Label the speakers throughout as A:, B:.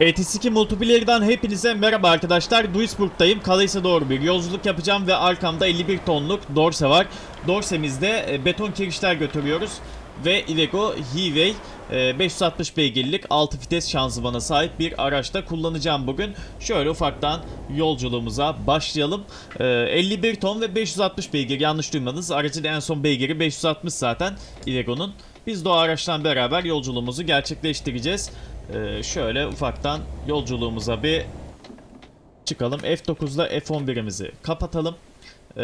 A: ETS2 Multiplayer'dan hepinize merhaba arkadaşlar. Duisburg'dayım. Kalais'e doğru bir yolculuk yapacağım ve arkamda 51 tonluk Dorse var. Dorse'mizde e, beton kirişler götürüyoruz. Ve Iveco Hiway e, 560 beygirlik 6 vites şanzımana sahip bir araçta kullanacağım bugün. Şöyle ufaktan yolculuğumuza başlayalım. E, 51 ton ve 560 beygir yanlış duymadınız. Aracın en son beygiri 560 zaten Iveco'nun. Biz de o araçtan beraber yolculuğumuzu gerçekleştireceğiz. Ee, şöyle ufaktan yolculuğumuza bir çıkalım. F9'da F11'imizi kapatalım. Ee,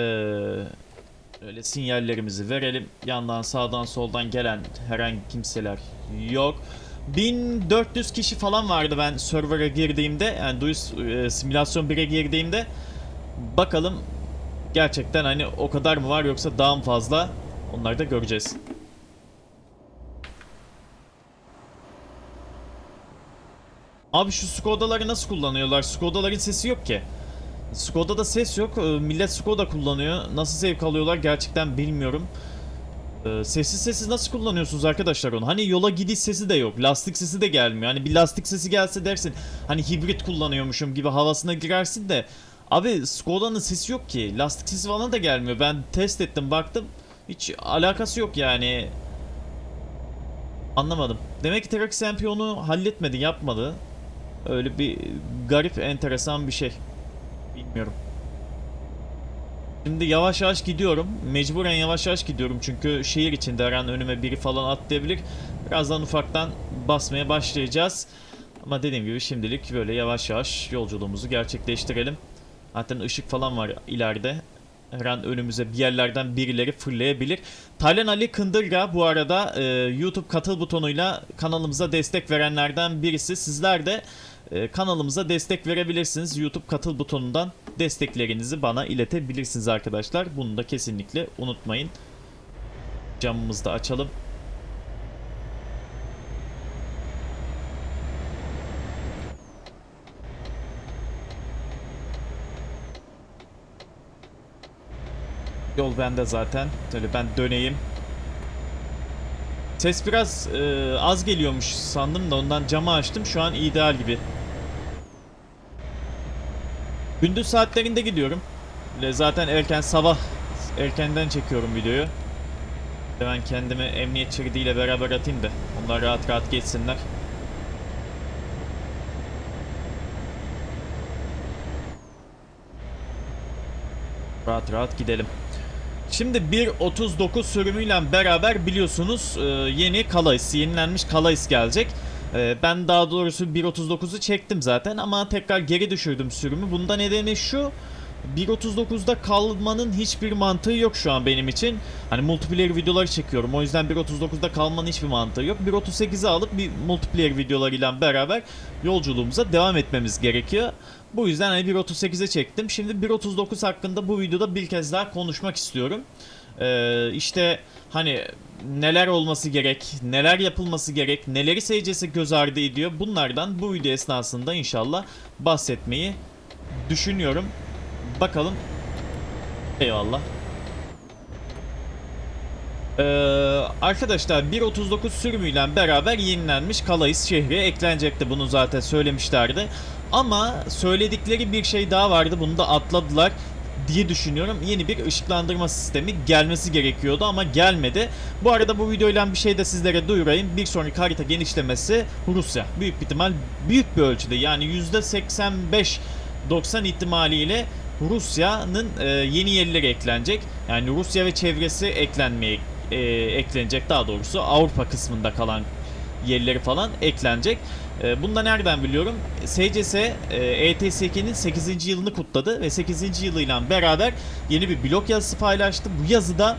A: öyle sinyallerimizi verelim. Yandan sağdan soldan gelen herhangi kimseler yok. 1400 kişi falan vardı ben server'a girdiğimde yani Duis e, simülasyon 1'e girdiğimde bakalım gerçekten hani o kadar mı var yoksa daha mı fazla onları da göreceğiz. Abi şu Skoda'ları nasıl kullanıyorlar? Skoda'ların sesi yok ki. Skoda'da ses yok. Ee, Millet Skoda kullanıyor. Nasıl zevk alıyorlar gerçekten bilmiyorum. Ee, Sessiz sessiz nasıl kullanıyorsunuz arkadaşlar onu? Hani yola gidiş sesi de yok. Lastik sesi de gelmiyor. Hani bir lastik sesi gelse dersin. Hani hibrit kullanıyormuşum gibi havasına girersin de. Abi Skoda'nın sesi yok ki. Lastik sesi falan da gelmiyor. Ben test ettim baktım. Hiç alakası yok yani. Anlamadım. Demek ki Trax MP onu halletmedi, yapmadı. Öyle bir garip, enteresan bir şey. Bilmiyorum. Şimdi yavaş yavaş gidiyorum. Mecburen yavaş yavaş gidiyorum çünkü şehir içinde her an önüme biri falan atlayabilir. Birazdan ufaktan basmaya başlayacağız. Ama dediğim gibi şimdilik böyle yavaş yavaş yolculuğumuzu gerçekleştirelim. Zaten ışık falan var ileride. Her an önümüze bir yerlerden birileri fırlayabilir. Taylan Ali Kındırga bu arada e, YouTube katıl butonuyla kanalımıza destek verenlerden birisi. Sizler de e, kanalımıza destek verebilirsiniz. YouTube katıl butonundan desteklerinizi bana iletebilirsiniz arkadaşlar. Bunu da kesinlikle unutmayın. Camımızı da açalım. Yol bende zaten. Şöyle ben döneyim. Ses biraz e, az geliyormuş sandım da ondan camı açtım. Şu an ideal gibi. Gündüz saatlerinde gidiyorum. Zaten erken sabah erkenden çekiyorum videoyu. Ben kendimi emniyet şeridiyle beraber atayım da onlar rahat rahat geçsinler. Rahat rahat gidelim. Şimdi 1.39 sürümüyle beraber biliyorsunuz e, yeni Calais, yenilenmiş Calais gelecek. E, Ben daha doğrusu 1.39'u çektim zaten ama tekrar geri düşürdüm sürümü. Bunda nedeni şu. 1.39'da kalmanın hiçbir mantığı yok şu an benim için. Hani multiplayer videoları çekiyorum. O yüzden 1.39'da kalmanın hiçbir mantığı yok. 1.38'i alıp bir multiplayer videolarıyla beraber yolculuğumuza devam etmemiz gerekiyor. Bu yüzden hani 1.38'e çektim. Şimdi 1.39 hakkında bu videoda bir kez daha konuşmak istiyorum. Ee, işte hani neler olması gerek, neler yapılması gerek, neleri SCS göz ardı ediyor. Bunlardan bu video esnasında inşallah bahsetmeyi düşünüyorum. Bakalım. Eyvallah. Ee, arkadaşlar 1.39 sürümüyle beraber yenilenmiş Calais şehri eklenecekti. Bunu zaten söylemişlerdi. Ama söyledikleri bir şey daha vardı. Bunu da atladılar diye düşünüyorum. Yeni bir ışıklandırma sistemi gelmesi gerekiyordu ama gelmedi. Bu arada bu videoyla bir şey de sizlere duyurayım. Bir sonraki harita genişlemesi Rusya. Büyük ihtimal büyük bir ölçüde yani %85 90 ihtimaliyle Rusya'nın e, yeni yerleri eklenecek. Yani Rusya ve çevresi eklenmeye e, eklenecek daha doğrusu Avrupa kısmında kalan yerleri falan eklenecek. E, bunu da nereden biliyorum? SCS e, ETS2'nin 8. yılını kutladı ve 8. yılıyla beraber yeni bir blog yazısı paylaştı. Bu yazıda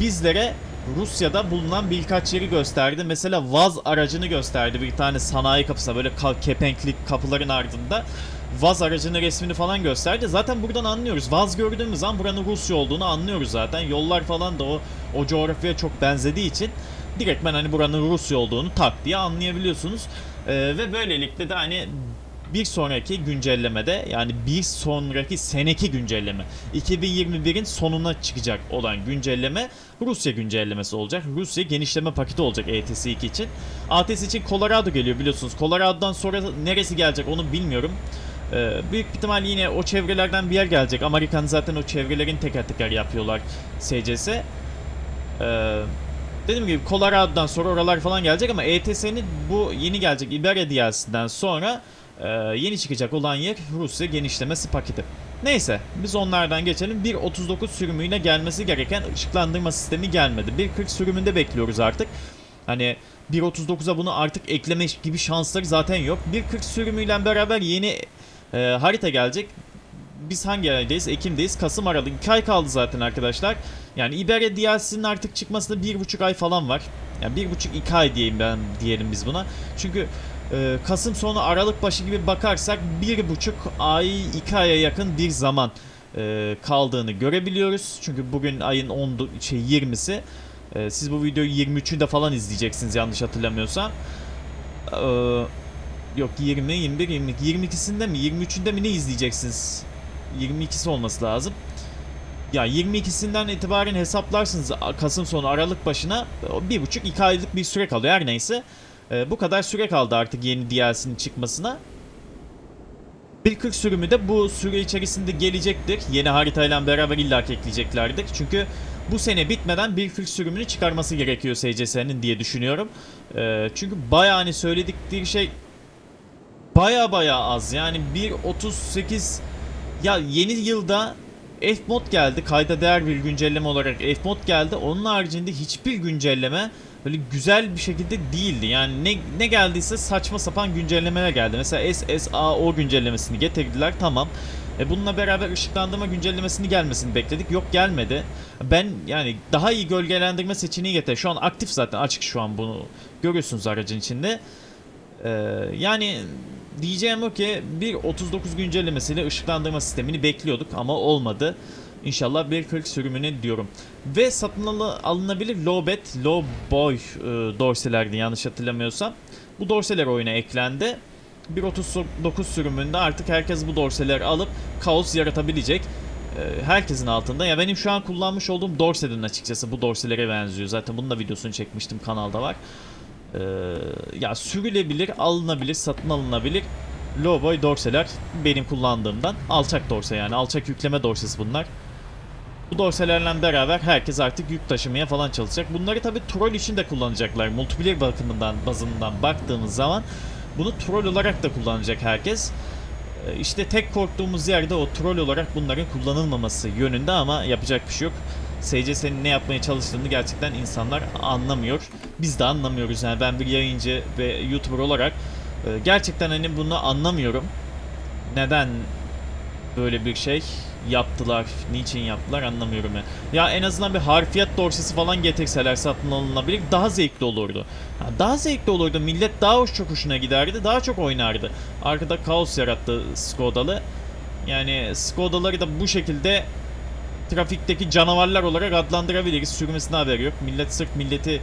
A: bizlere Rusya'da bulunan birkaç yeri gösterdi. Mesela Vaz aracını gösterdi. Bir tane sanayi kapısı böyle kepenkli kapıların ardında. Vaz aracının resmini falan gösterdi. Zaten buradan anlıyoruz. Vaz gördüğümüz an buranın Rusya olduğunu anlıyoruz zaten. Yollar falan da o, o coğrafyaya çok benzediği için direkt ben hani buranın Rusya olduğunu tak diye anlayabiliyorsunuz. Ee, ve böylelikle de hani bir sonraki güncellemede yani bir sonraki seneki güncelleme 2021'in sonuna çıkacak olan güncelleme Rusya güncellemesi olacak. Rusya genişleme paketi olacak ETS 2 için. ATS için Colorado geliyor biliyorsunuz. Colorado'dan sonra neresi gelecek onu bilmiyorum. Ee, büyük ihtimal yine o çevrelerden bir yer gelecek. Amerikan zaten o çevrelerin teker teker yapıyorlar SCS. Ee, dediğim gibi Colorado'dan sonra oralar falan gelecek ama ETS'nin bu yeni gelecek Iberia DLC'den sonra e, yeni çıkacak olan yer Rusya genişlemesi paketi. Neyse biz onlardan geçelim. 1.39 sürümüyle gelmesi gereken ışıklandırma sistemi gelmedi. 1.40 sürümünde bekliyoruz artık. Hani 1.39'a bunu artık ekleme gibi şansları zaten yok. 1.40 sürümüyle beraber yeni e, harita gelecek. Biz hangi aydayız? Ekim'deyiz. Kasım Aralık. 2 ay kaldı zaten arkadaşlar. Yani Iberia DLC'nin artık çıkmasında 1.5 ay falan var. Yani 1.5-2 ay diyeyim ben diyelim biz buna. Çünkü e, Kasım sonu Aralık başı gibi bakarsak 1.5 ay 2 aya yakın bir zaman e, kaldığını görebiliyoruz. Çünkü bugün ayın 10 şey 20'si. E, siz bu videoyu 23'ünde falan izleyeceksiniz yanlış hatırlamıyorsam. Ee, yok 20, 21, 22. 22'sinde mi 23'ünde mi ne izleyeceksiniz? 22'si olması lazım. Ya 22'sinden itibaren hesaplarsınız Kasım sonu Aralık başına bir buçuk iki aylık bir süre kalıyor her neyse. Ee, bu kadar süre kaldı artık yeni DLC'nin çıkmasına. 1.40 sürümü de bu süre içerisinde gelecektir. Yeni haritayla beraber illaki ekleyeceklerdir. Çünkü bu sene bitmeden 1.40 sürümünü çıkarması gerekiyor SCS'nin diye düşünüyorum. Ee, çünkü bayağı hani söyledikleri şey baya baya az. Yani 1.38 ya yeni yılda F-Mod geldi. Kayda değer bir güncelleme olarak F-Mod geldi. Onun haricinde hiçbir güncelleme böyle güzel bir şekilde değildi. Yani ne, ne geldiyse saçma sapan güncellemeler geldi. Mesela SSAO güncellemesini getirdiler. Tamam. E bununla beraber ışıklandırma güncellemesini gelmesini bekledik. Yok gelmedi. Ben yani daha iyi gölgelendirme seçeneği getir. Şu an aktif zaten açık şu an bunu görüyorsunuz aracın içinde. Ee, yani diyeceğim o ki 1.39 güncellemesiyle ışıklandırma sistemini bekliyorduk ama olmadı. İnşallah 1.40 sürümünü diyorum. Ve satın al- alınabilir low bet, low boy e, dorselerdi yanlış hatırlamıyorsam. Bu dorseler oyuna eklendi. 1.39 sürümünde artık herkes bu dorseleri alıp kaos yaratabilecek. E, herkesin altında. Ya benim şu an kullanmış olduğum dorsenin açıkçası bu dorselere benziyor. Zaten bunun da videosunu çekmiştim kanalda var. Ee, ya sürülebilir, alınabilir, satın alınabilir low boy dorseler benim kullandığımdan alçak dorse yani alçak yükleme dorsesi bunlar. Bu dorselerle beraber herkes artık yük taşımaya falan çalışacak. Bunları tabi troll için de kullanacaklar. Multiplayer bakımından bazından baktığımız zaman bunu troll olarak da kullanacak herkes. Ee, İşte tek korktuğumuz yerde o troll olarak bunların kullanılmaması yönünde ama yapacak bir şey yok. SCS'nin ne yapmaya çalıştığını gerçekten insanlar anlamıyor. Biz de anlamıyoruz yani ben bir yayıncı ve YouTuber olarak e, gerçekten hani bunu anlamıyorum. Neden böyle bir şey yaptılar, niçin yaptılar anlamıyorum ya. Ya en azından bir harfiyat dorsesi falan getirseler satın alınabilir daha zevkli olurdu. Ha, daha zevkli olurdu. Millet daha çok hoşuna giderdi. Daha çok oynardı. Arkada kaos yarattı Skoda'lı. Yani Skoda'ları da bu şekilde trafikteki canavarlar olarak adlandırabiliriz. Sürmesine haberi yok. Millet sırf milleti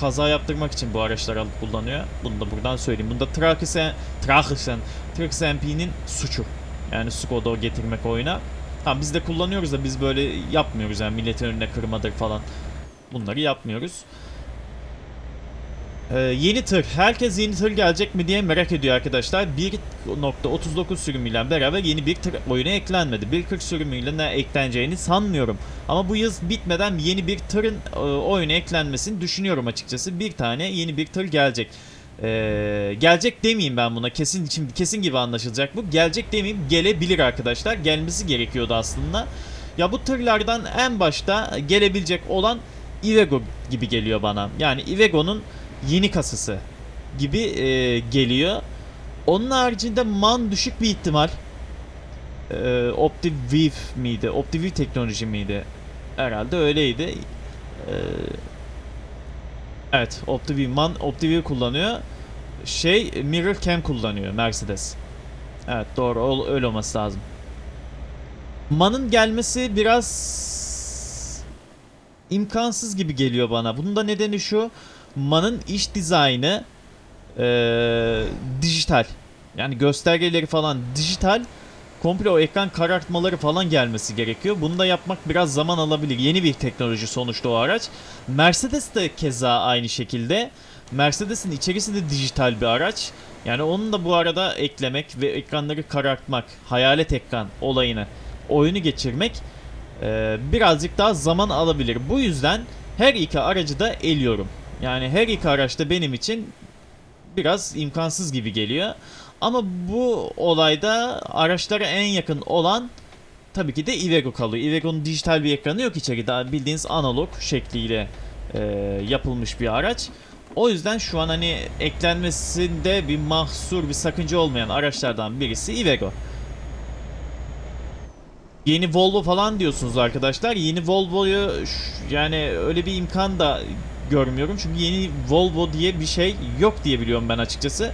A: kaza yaptırmak için bu araçları alıp kullanıyor. Bunu da buradan söyleyeyim. Bunda Traxxen, Traxxen, Traxxen MP'nin suçu. Yani Skoda getirmek oyuna. Ha biz de kullanıyoruz da biz böyle yapmıyoruz yani milletin önüne kırmadır falan. Bunları yapmıyoruz. Ee, yeni tır. Herkes yeni tır gelecek mi diye merak ediyor arkadaşlar. 1.39 sürümüyle beraber yeni bir tır oyuna eklenmedi. 1.40 sürümüyle ne ekleneceğini sanmıyorum. Ama bu yıl bitmeden yeni bir tırın e, oyuna eklenmesini düşünüyorum açıkçası. Bir tane yeni bir tır gelecek. Ee, gelecek demeyeyim ben buna. Kesin şimdi kesin gibi anlaşılacak bu. Gelecek demeyeyim. Gelebilir arkadaşlar. Gelmesi gerekiyordu aslında. Ya bu tırlardan en başta gelebilecek olan Iveco gibi geliyor bana. Yani Iveco'nun yeni kasası gibi e, geliyor. Onun haricinde man düşük bir ihtimal. E, OptiViv miydi? OptiViv teknoloji miydi? Herhalde öyleydi. E, evet, OptiViv man OptiViv kullanıyor. Şey Mirror Cam kullanıyor Mercedes. Evet doğru öyle olması lazım. Man'ın gelmesi biraz imkansız gibi geliyor bana. Bunun da nedeni şu. Man'ın iş dizaynı eee, dijital. Yani göstergeleri falan dijital komple o ekran karartmaları falan gelmesi gerekiyor. Bunu da yapmak biraz zaman alabilir. Yeni bir teknoloji sonuçta o araç. Mercedes de keza aynı şekilde. Mercedes'in içerisi de dijital bir araç. Yani onun da bu arada eklemek ve ekranları karartmak, hayalet ekran olayını, oyunu geçirmek e, birazcık daha zaman alabilir. Bu yüzden her iki aracı da eliyorum. Yani her iki araç da benim için biraz imkansız gibi geliyor. Ama bu olayda araçlara en yakın olan tabii ki de Iveco kalıyor. Iveco'nun dijital bir ekranı yok içeride. Bildiğiniz analog şekliyle e, yapılmış bir araç. O yüzden şu an hani eklenmesinde bir mahsur, bir sakınca olmayan araçlardan birisi Iveco. Yeni Volvo falan diyorsunuz arkadaşlar. Yeni Volvo'yu yani öyle bir imkan da görmüyorum. Çünkü yeni Volvo diye bir şey yok diye biliyorum ben açıkçası.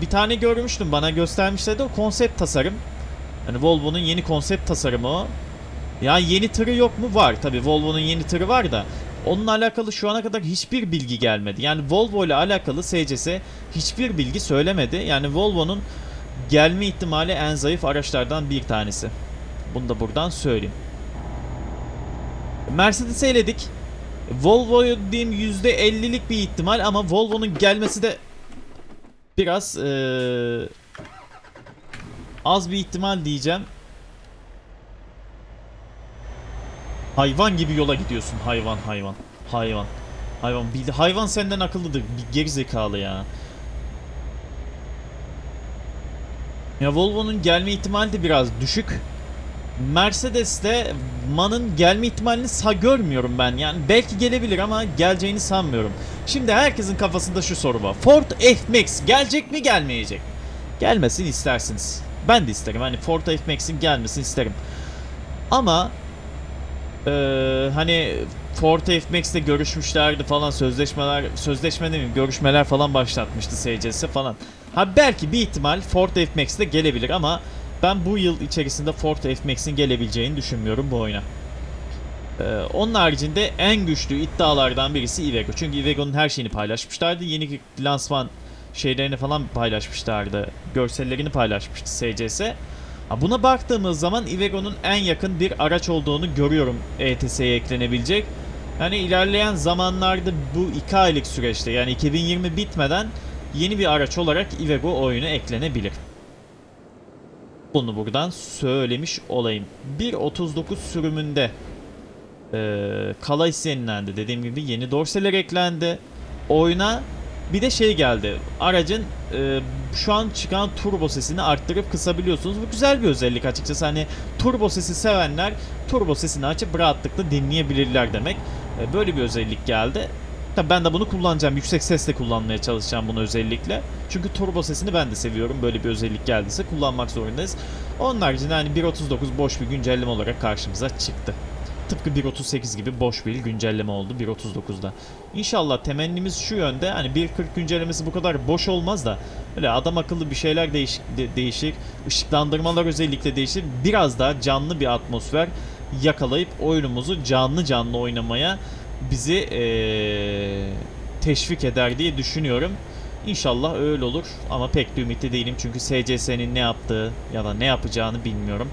A: Bir tane görmüştüm bana göstermişlerdi o konsept tasarım. Hani Volvo'nun yeni konsept tasarımı o. Ya yeni tırı yok mu? Var tabi Volvo'nun yeni tırı var da onunla alakalı şu ana kadar hiçbir bilgi gelmedi. Yani Volvo ile alakalı SCS hiçbir bilgi söylemedi. Yani Volvo'nun gelme ihtimali en zayıf araçlardan bir tanesi. Bunu da buradan söyleyeyim. Mercedes'i eledik. Volvo'yu diyeyim %50'lik bir ihtimal ama Volvo'nun gelmesi de biraz eee, az bir ihtimal diyeceğim. Hayvan gibi yola gidiyorsun hayvan hayvan. Hayvan. Hayvan bildi. Hayvan senden akıllıdır. Bir geri zekalı ya. Ya Volvo'nun gelme ihtimali de biraz düşük. Mercedes'te MAN'ın gelme ihtimalini sa görmüyorum ben. Yani belki gelebilir ama geleceğini sanmıyorum. Şimdi herkesin kafasında şu soru var. Ford F-Max gelecek mi gelmeyecek? Gelmesin istersiniz. Ben de isterim. Hani Ford F-Max'in gelmesini isterim. Ama eee, hani Ford F-Max'te görüşmüşlerdi falan sözleşmeler sözleşme demeyeyim görüşmeler falan başlatmıştı SCS falan. Ha belki bir ihtimal Ford F-Max'te gelebilir ama ben bu yıl içerisinde Ford F-Max'in gelebileceğini düşünmüyorum bu oyuna. Ee, onun haricinde en güçlü iddialardan birisi Iveco. Çünkü Iveco'nun her şeyini paylaşmışlardı. Yeni lansman şeylerini falan paylaşmışlardı. Görsellerini paylaşmıştı SCS. Ha, buna baktığımız zaman Iveco'nun en yakın bir araç olduğunu görüyorum ETS'ye eklenebilecek. Yani ilerleyen zamanlarda bu 2 aylık süreçte yani 2020 bitmeden yeni bir araç olarak Iveco oyuna eklenebilir. Bunu buradan söylemiş olayım. 1.39 sürümünde ee, Calais yenilendi. Dediğim gibi yeni dorseler eklendi. Oyuna bir de şey geldi. Aracın e, şu an çıkan turbo sesini arttırıp kısabiliyorsunuz. Bu güzel bir özellik açıkçası. Hani turbo sesi sevenler turbo sesini açıp rahatlıkla dinleyebilirler demek. E, böyle bir özellik geldi. Tabii ben de bunu kullanacağım. Yüksek sesle kullanmaya çalışacağım bunu özellikle. Çünkü turbo sesini ben de seviyorum. Böyle bir özellik geldiyse kullanmak zorundayız. Onun haricinde hani 1.39 boş bir güncelleme olarak karşımıza çıktı. Tıpkı 1.38 gibi boş bir güncelleme oldu 1.39'da. İnşallah temennimiz şu yönde hani 1.40 güncellemesi bu kadar boş olmaz da öyle adam akıllı bir şeyler değiş, de- değişir. Işıklandırmalar özellikle değişir. Biraz daha canlı bir atmosfer yakalayıp oyunumuzu canlı canlı oynamaya bizi eee, teşvik eder diye düşünüyorum. İnşallah öyle olur ama pek de ümitli değilim çünkü SCS'nin ne yaptığı ya da ne yapacağını bilmiyorum.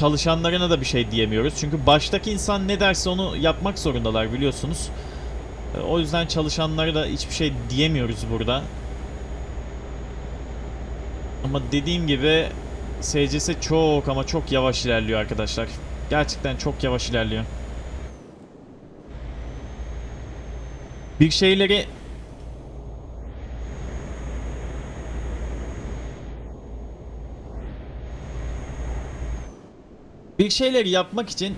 A: çalışanlarına da bir şey diyemiyoruz. Çünkü baştaki insan ne derse onu yapmak zorundalar biliyorsunuz. O yüzden çalışanlara da hiçbir şey diyemiyoruz burada. Ama dediğim gibi SCS çok ama çok yavaş ilerliyor arkadaşlar. Gerçekten çok yavaş ilerliyor. Bir şeyleri bir şeyleri yapmak için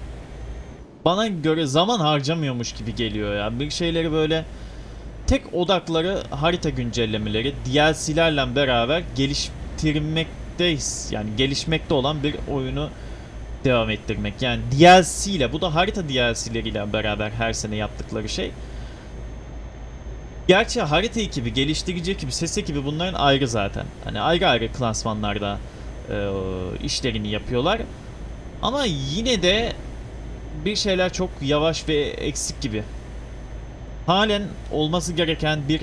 A: bana göre zaman harcamıyormuş gibi geliyor ya. Bir şeyleri böyle tek odakları harita güncellemeleri, DLC'lerle beraber geliştirmekteyiz. Yani gelişmekte olan bir oyunu devam ettirmek. Yani DLC ile bu da harita DLC'leriyle beraber her sene yaptıkları şey. Gerçi harita ekibi, geliştirici ekibi, ses ekibi bunların ayrı zaten. Hani ayrı ayrı klasmanlarda e, işlerini yapıyorlar. Ama yine de bir şeyler çok yavaş ve eksik gibi. Halen olması gereken bir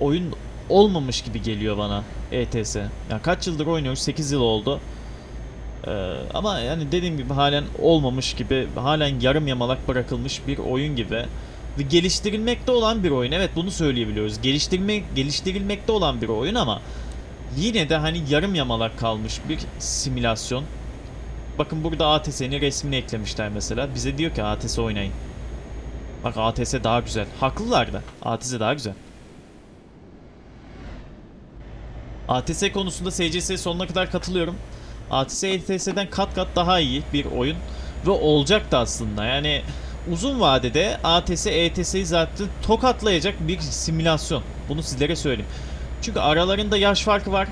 A: oyun olmamış gibi geliyor bana ETS. Yani kaç yıldır oynuyoruz? 8 yıl oldu. Ee, ama yani dediğim gibi halen olmamış gibi, halen yarım yamalak bırakılmış bir oyun gibi. Ve geliştirilmekte olan bir oyun. Evet bunu söyleyebiliyoruz. Geliştirme, geliştirilmekte olan bir oyun ama yine de hani yarım yamalak kalmış bir simülasyon. Bakın burada ATS'nin resmini eklemişler mesela. Bize diyor ki ATS oynayın. Bak ATS daha güzel. Haklılar da. ATS daha güzel. ATS konusunda SCS'ye sonuna kadar katılıyorum. ATS ETS'den kat kat daha iyi bir oyun ve olacak da aslında. Yani uzun vadede ATS ETS'yi zaten tokatlayacak bir simülasyon. Bunu sizlere söyleyeyim. Çünkü aralarında yaş farkı var.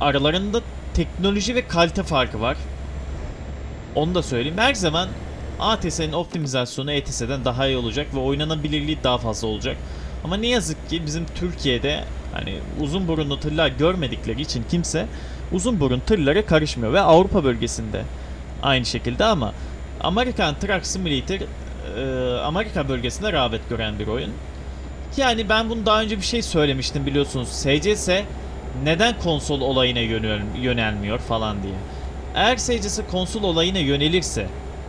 A: Aralarında teknoloji ve kalite farkı var. Onu da söyleyeyim. Her zaman ATS'nin optimizasyonu ETS'den daha iyi olacak ve oynanabilirliği daha fazla olacak. Ama ne yazık ki bizim Türkiye'de hani uzun burunlu tırlar görmedikleri için kimse uzun burun tırlara karışmıyor ve Avrupa bölgesinde aynı şekilde ama Amerikan Truck Simulator e, Amerika bölgesinde rağbet gören bir oyun. Yani ben bunu daha önce bir şey söylemiştim biliyorsunuz. SCS neden konsol olayına yönel, yönelmiyor falan diye. Eğer SCS konsol olayına yönelirse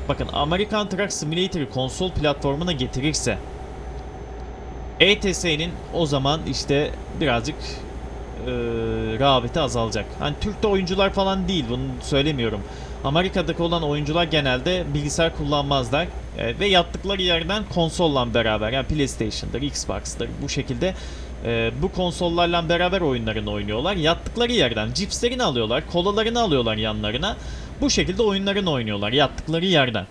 A: bakın Amerikan Truck Simulator'ı konsol platformuna getirirse ETS'nin o zaman işte birazcık e, rağbeti azalacak. Hani Türk'te oyuncular falan değil bunu söylemiyorum. Amerika'daki olan oyuncular genelde bilgisayar kullanmazlar E, ve yattıkları yerden konsolla beraber yani PlayStation'dır, Xbox'tır bu şekilde e, bu konsollarla beraber oyunlarını oynuyorlar. Yattıkları yerden cipslerini alıyorlar, kolalarını alıyorlar yanlarına. Bu şekilde oyunlarını oynuyorlar yattıkları yerden.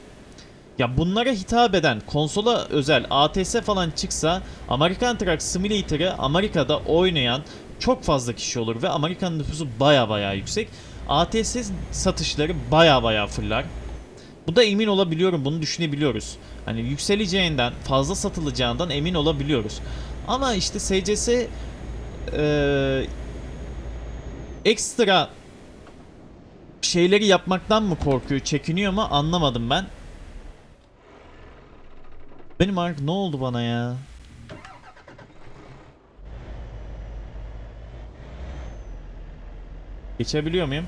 A: Ya bunlara hitap eden konsola özel ATS falan çıksa Amerikan Truck Simulator'ı Amerika'da oynayan çok fazla kişi olur ve Amerikan nüfusu baya baya yüksek. ATS satışları baya baya fırlar. Bu da emin olabiliyorum, bunu düşünebiliyoruz. Hani yükseleceğinden, fazla satılacağından emin olabiliyoruz. Ama işte SCS eee, ekstra şeyleri yapmaktan mı korkuyor, çekiniyor mu anlamadım ben. Benim artık ne oldu bana ya? Geçebiliyor muyum?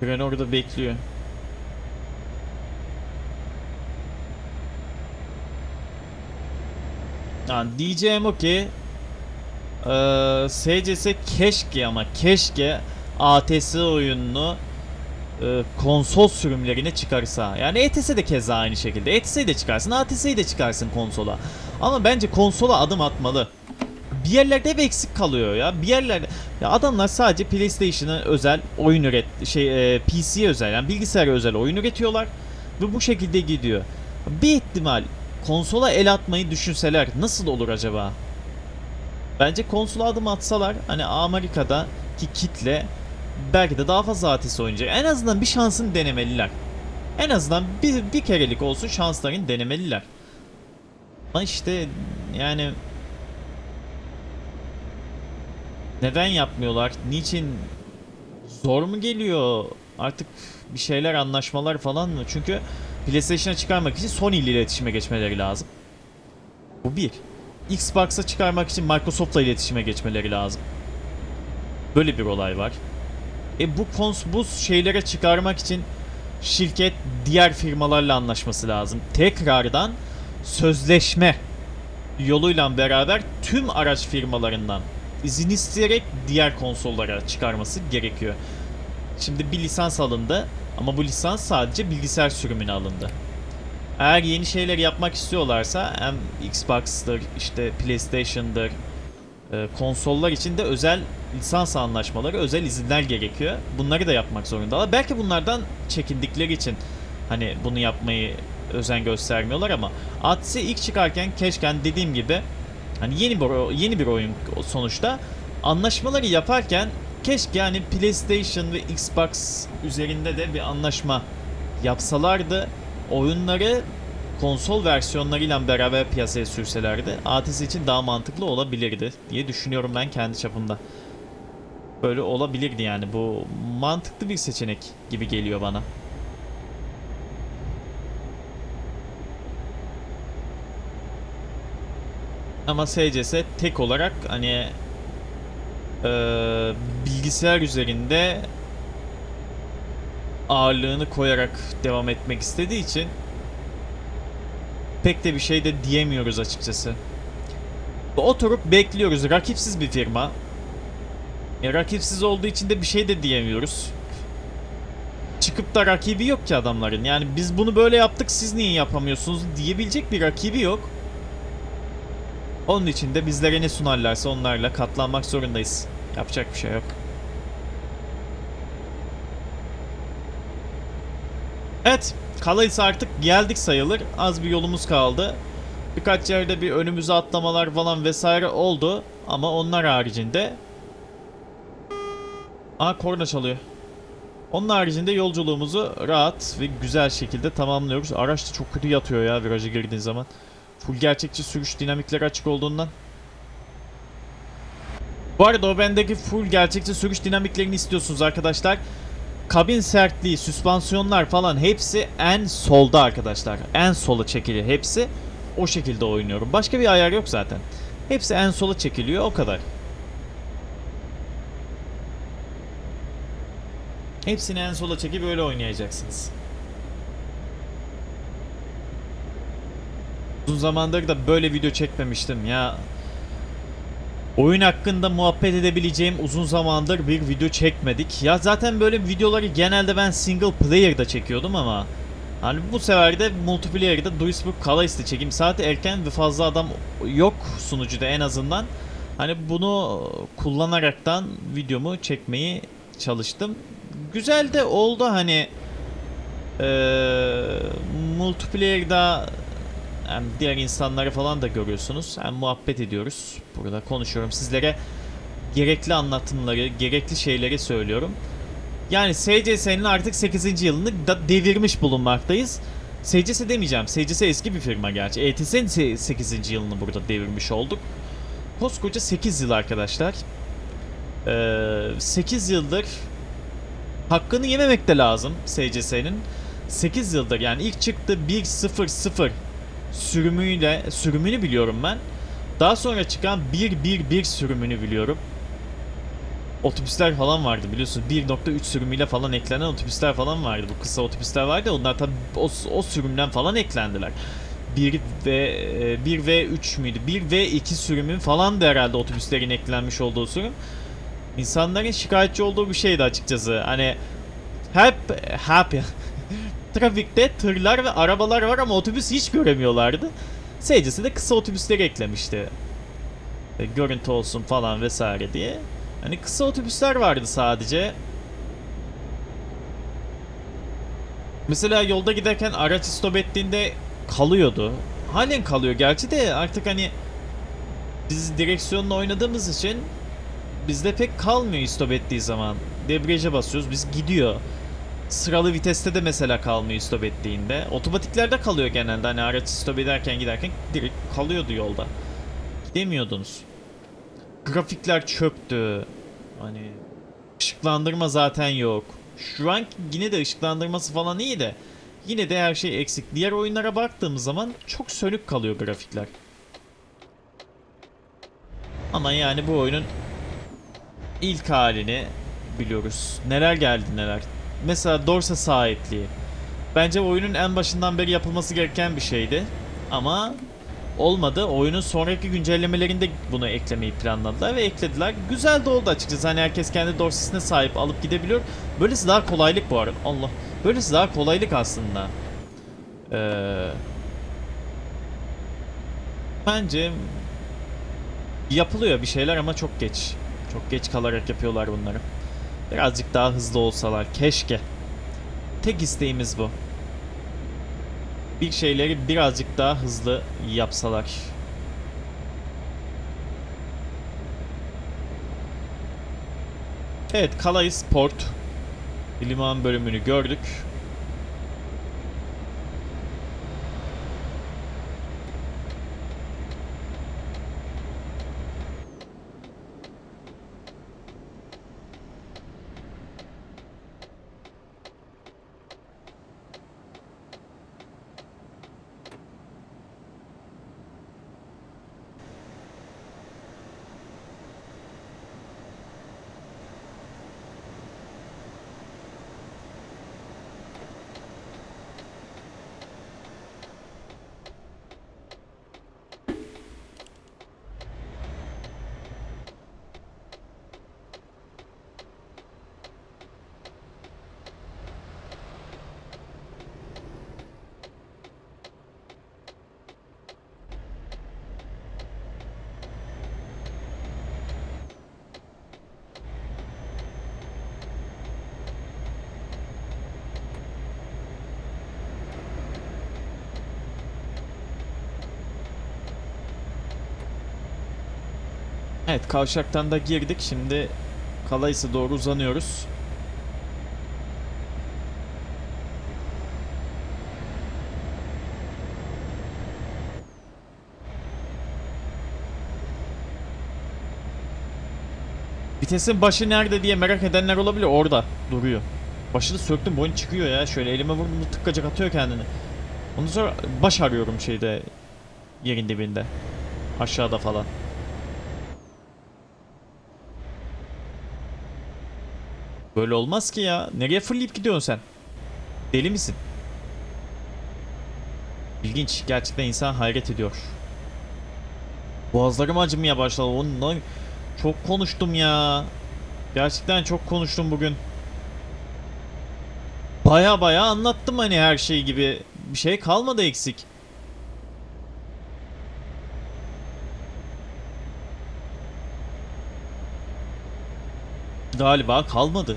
A: Tren orada bekliyor. Yani diyeceğim o ki eee SCS keşke ama keşke ATS oyununu e, konsol sürümlerine çıkarsa. Yani ETS de keza aynı şekilde. ETS'yi de çıkarsın, ATS'yi de çıkarsın konsola. Ama bence konsola adım atmalı. Bir yerlerde hep eksik kalıyor ya. Bir yerlerde ya adamlar sadece PlayStation'a özel oyun üret şey e, PC'ye özel yani bilgisayara özel oyun üretiyorlar ve bu şekilde gidiyor. Bir ihtimal konsola el atmayı düşünseler nasıl olur acaba? Bence konsola adım atsalar hani Amerika'da ki kitle belki de daha fazla ATS oynayacak. En azından bir şansını denemeliler. En azından bir, bir kerelik olsun şanslarını denemeliler. Ama işte yani neden yapmıyorlar? Niçin zor mu geliyor? Artık bir şeyler anlaşmalar falan mı? Çünkü PlayStation'a çıkarmak için Sony ile iletişime geçmeleri lazım. Bu bir. Xbox'a çıkarmak için Microsoft'la iletişime geçmeleri lazım. Böyle bir olay var. E bu kons bu şeylere çıkarmak için şirket diğer firmalarla anlaşması lazım. Tekrardan sözleşme yoluyla beraber tüm araç firmalarından izin isteyerek diğer konsollara çıkarması gerekiyor. Şimdi bir lisans alındı ama bu lisans sadece bilgisayar sürümüne alındı. Eğer yeni şeyler yapmak istiyorlarsa hem Xbox'dır, işte PlayStation'dır, konsollar için de özel lisans anlaşmaları, özel izinler gerekiyor. Bunları da yapmak zorundalar. Belki bunlardan çekindikleri için hani bunu yapmayı özen göstermiyorlar ama ATS ilk çıkarken keşke hani dediğim gibi hani yeni bir yeni bir oyun sonuçta anlaşmaları yaparken keşke hani PlayStation ve Xbox üzerinde de bir anlaşma yapsalardı. Oyunları konsol versiyonlarıyla beraber piyasaya sürselerdi ATS için daha mantıklı olabilirdi diye düşünüyorum ben kendi çapımda. Böyle olabilirdi yani bu mantıklı bir seçenek gibi geliyor bana. Ama SCS tek olarak hani e, bilgisayar üzerinde ağırlığını koyarak devam etmek istediği için pek de bir şey de diyemiyoruz açıkçası. Oturup bekliyoruz. Rakipsiz bir firma. E, rakipsiz olduğu için de bir şey de diyemiyoruz. Çıkıp da rakibi yok ki adamların. Yani biz bunu böyle yaptık siz niye yapamıyorsunuz diyebilecek bir rakibi yok. Onun için de bizlere ne sunarlarsa onlarla katlanmak zorundayız. Yapacak bir şey yok. Evet, Kalayız artık geldik sayılır. Az bir yolumuz kaldı. Birkaç yerde bir önümüze atlamalar falan vesaire oldu. Ama onlar haricinde... Aa korna çalıyor. Onun haricinde yolculuğumuzu rahat ve güzel şekilde tamamlıyoruz. Araç da çok kötü yatıyor ya viraja girdiğin zaman. Full gerçekçi sürüş dinamikleri açık olduğundan. Bu arada o bendeki full gerçekçi sürüş dinamiklerini istiyorsunuz arkadaşlar. Kabin sertliği, süspansiyonlar falan hepsi en solda arkadaşlar. En sola çekili hepsi. O şekilde oynuyorum. Başka bir ayar yok zaten. Hepsi en sola çekiliyor o kadar. Hepsini en sola çekip böyle oynayacaksınız. Uzun zamandır da böyle video çekmemiştim ya. Oyun hakkında muhabbet edebileceğim uzun zamandır bir video çekmedik. Ya zaten böyle videoları genelde ben single player'da çekiyordum ama Hani bu sefer de multiplayer'da Duisburg Kalais'te çekeyim. Saat erken ve fazla adam yok sunucuda en azından. Hani bunu kullanaraktan videomu çekmeyi çalıştım. Güzel de oldu hani eee multiplayer'da hem diğer insanları falan da görüyorsunuz. Hem muhabbet ediyoruz. Burada konuşuyorum sizlere. Gerekli anlatımları, gerekli şeyleri söylüyorum. Yani SCS'nin artık 8. yılını da devirmiş bulunmaktayız. SCS demeyeceğim. SCS eski bir firma gerçi. ETS'nin 8. yılını burada devirmiş olduk. Koskoca 8 yıl arkadaşlar. Ee, 8 yıldır hakkını yememek de lazım SCS'nin. 8 yıldır yani ilk çıktı 1.0.0 sürümüyle sürümünü biliyorum ben. Daha sonra çıkan 1.1.1 sürümünü biliyorum. Otobüsler falan vardı biliyorsun 1.3 sürümüyle falan eklenen otobüsler falan vardı. Bu kısa otobüsler vardı. Onlar tabi o, o sürümden falan eklendiler. 1 ve 1 ve 3 müydü? 1 ve 2 sürümün falan da herhalde otobüslerin eklenmiş olduğu sürüm. İnsanların şikayetçi olduğu bir şeydi açıkçası. Hani hep hep trafikte tırlar ve arabalar var ama otobüs hiç göremiyorlardı. SCS'i de kısa otobüsleri eklemişti. E, görüntü olsun falan vesaire diye. Hani kısa otobüsler vardı sadece. Mesela yolda giderken araç stop ettiğinde kalıyordu. Halen kalıyor gerçi de artık hani biz direksiyonla oynadığımız için bizde pek kalmıyor stop ettiği zaman. Debriyaja basıyoruz biz gidiyor. Sıralı viteste de mesela kalmıyor stop ettiğinde. Otomatiklerde kalıyor genelde hani araç stop ederken giderken direkt kalıyordu yolda. Gidemiyordunuz. Grafikler çöktü. Hani ışıklandırma zaten yok. Şu an yine de ışıklandırması falan iyi de yine de her şey eksik. Diğer oyunlara baktığımız zaman çok sönük kalıyor grafikler. Ama yani bu oyunun ilk halini biliyoruz. Neler geldi neler. Mesela Dorsa sahipliği. Bence oyunun en başından beri yapılması gereken bir şeydi. Ama olmadı. Oyunun sonraki güncellemelerinde bunu eklemeyi planladılar ve eklediler. Güzel de oldu açıkçası. Hani herkes kendi dorsesine sahip alıp gidebiliyor. Böylesi daha kolaylık bu arada. Allah. Böylesi daha kolaylık aslında. Ee, bence yapılıyor bir şeyler ama çok geç. Çok geç kalarak yapıyorlar bunları. Birazcık daha hızlı olsalar keşke. Tek isteğimiz bu bir şeyleri birazcık daha hızlı yapsalar. Evet, Calais Port liman bölümünü gördük. Evet kavşaktan da girdik. Şimdi Kalayıs'a doğru uzanıyoruz. Vitesin başı nerede diye merak edenler olabilir. Orada duruyor. Başını söktüm boyun çıkıyor ya. Şöyle elime vurduğumda tıkkacık atıyor kendini. Ondan sonra baş arıyorum şeyde yerin dibinde. Aşağıda falan. Böyle olmaz ki ya. Nereye fırlayıp gidiyorsun sen? Deli misin? İlginç. Gerçekten insan hayret ediyor. Boğazlarım acımaya başladı. Ondan çok konuştum ya. Gerçekten çok konuştum bugün. Baya baya anlattım hani her şey gibi. Bir şey kalmadı eksik. Galiba kalmadı.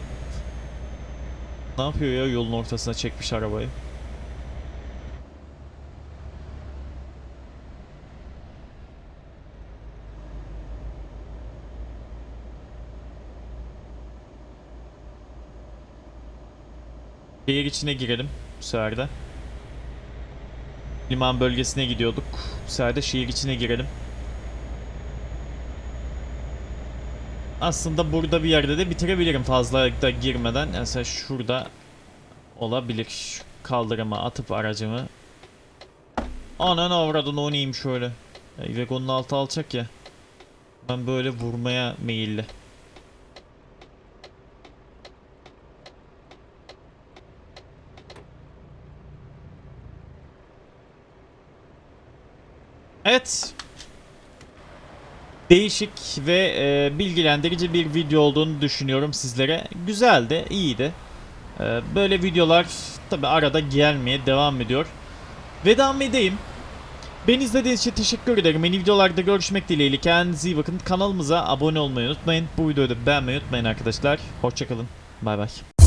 A: Ne yapıyor ya yolun ortasına çekmiş arabayı. Şehir içine girelim bu sefer de. Liman bölgesine gidiyorduk. Bu sefer de şehir içine girelim. Aslında burada bir yerde de bitirebilirim fazla da girmeden. Mesela şurada olabilir. Şu kaldırıma atıp aracımı. Anan avradını o neyim şöyle. Ya, Ivego'nun altı alacak ya. Ben böyle vurmaya meyilli. Evet. Değişik ve e, bilgilendirici bir video olduğunu düşünüyorum sizlere. Güzeldi, iyiydi. E, böyle videolar tabi arada gelmeye devam ediyor. Vedam edeyim. Beni izlediğiniz için teşekkür ederim. Yeni videolarda görüşmek dileğiyle. Kendinize iyi bakın. Kanalımıza abone olmayı unutmayın. Bu videoyu da beğenmeyi unutmayın arkadaşlar. Hoşçakalın. Bay bay.